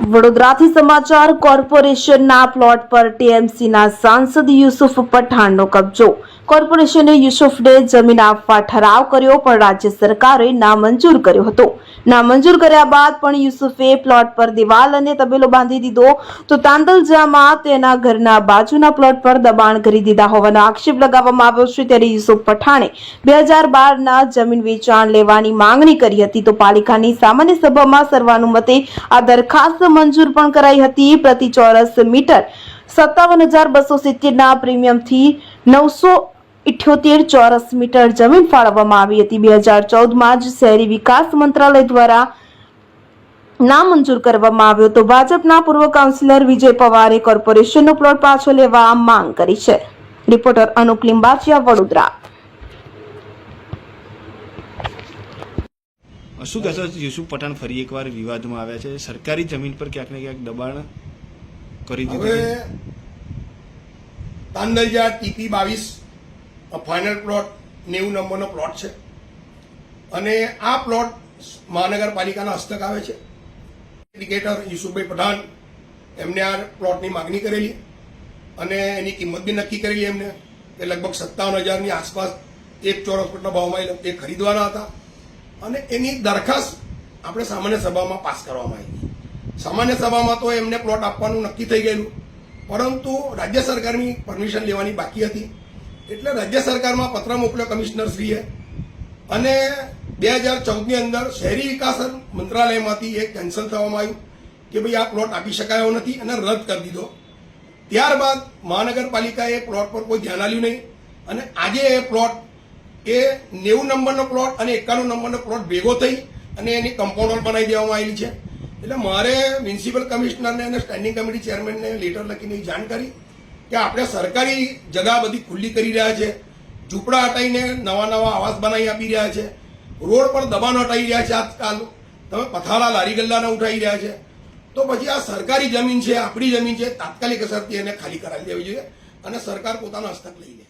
વડોદરાથી સમાચાર કોર્પોરેશનના પ્લોટ પર ટીએમસીના સાંસદ યુસુફ પઠાણનો કબજો. કોર્પોરેશને યુસુફ ડે જમીન આપવા ઠરાવ કર્યો, પણ રાજ્ય સરકારે નામંજૂર કર્યો હતો. નામંજૂર કર્યા બાદ પણ યુસુફે પ્લોટ પર દિવાલ અને તબેલો બાંધી દીધો. તો તાંદલજામાં તેના ઘરના બાજુના પ્લોટ પર દબાણ કરી દીધા હોવાનો આક્ષેપ લગાવવામાં આવ્યો છે. ત્યારે યુસુફ પઠાણે બે હજાર બારના જમીન વેચાણ લેવાની માંગણી કરી હતી. તો પાલિકાની સામાન્ય સભામાં સર્વાનુમતે આ દરખાસ્ત મંજૂર પણ કરાઈ હતી. પ્રતિ ચોરસ મીટર સત્તાવન હજાર બસો સિત્તેરના પ્રીમિયમથી નવસો ઇઠ્યોતેર ચોરસ મીટર જમીન ફાળવવામાં આવી હતી. બે હજાર ચૌદમાં જ શહેરી વિકાસ મંત્રાલય દ્વારા નામંજૂર કરવામાં આવ્યો તો ભાજપના પૂર્વ કાઉન્સિલર વિજય પવારે કોર્પોરેશનનો પ્લોટ પાછો લેવા માંગ કરી છે. રિપોર્ટર અનુપ લિંબાચિયા વડોદરા. શું કહેશો? યુસુફ પઠાણ ફરી એકવાર વિવાદમાં આવ્યા છે. સરકારી જમીન પર ક્યાંક ને ક્યાંક દબાણ કરી દીધું તાંદલજા ટીપી બાવીસ ફાઇનલ પ્લોટ નેવું નંબરનો પ્લોટ છે. અને આ પ્લોટ મહાનગરપાલિકાના હસ્તક આવે છે. ક્રિકેટર યુસુફભાઈ પઠાણ એમને આ પ્લોટની માગણી કરેલી અને એની કિંમત બી નક્કી કરેલી એમને કે લગભગ સત્તાવન હજારની આસપાસ એક ચોરસ ફૂટના ભાવમાં એ ખરીદવાના હતા. અને એની દરખાસ્ત આપણે સામાન્ય સભામાં પાસ કરવામાં આવી. સામાન્ય સભામાં તો એમને પ્લોટ આપવાનું નક્કી થઈ ગયેલું. પરંતુ રાજ્ય સરકારની પરમિશન લેવાની બાકી હતી. એટલે રાજ્ય સરકારમાં પત્ર મોકલ્યો કમિશનર શ્રીએ અને બે હજાર ચૌદની અંદર શહેરી વિકાસ મંત્રાલયમાંથી એ કેન્સલ થવામાં આવ્યું કે ભાઈ આ પ્લોટ આપી શકાયો નથી અને રદ કરી દીધો. ત્યારબાદ મહાનગરપાલિકાએ પ્લોટ પર કોઈ ધ્યાન આપ્યું નહીં અને આજે એ પ્લોટ એ નેવું નંબરનો પ્લોટ અને એકાણું નંબરનો પ્લોટ ભેગો થઈ અને એની કમ્પાઉન્ડ વોલ બનાવી દેવામાં આવેલી છે. એટલે મારે મ્યુનિસિપલ કમિશનરને અને સ્ટેન્ડિંગ કમિટી ચેરમેનને લેટર લખીને જાણ કરી કે આપણે સરકારી જગા બધી ખુલ્લી કરી રહ્યા છે, ઝૂંપડા હટાવીને નવા નવા આવાસ બનાવી આપી રહ્યા છે, રોડ પર દબાણ હટાવી રહ્યા છે આજકાલ, તમે પથારા લારી ગલ્લાના ઉઠાવી રહ્યા છે. તો પછી આ સરકારી જમીન છે, આપણી જમીન છે, તાત્કાલિક અસરથી એને ખાલી કરાવી દેવી જોઈએ અને સરકાર પોતાનો હસ્તક લઈ લે.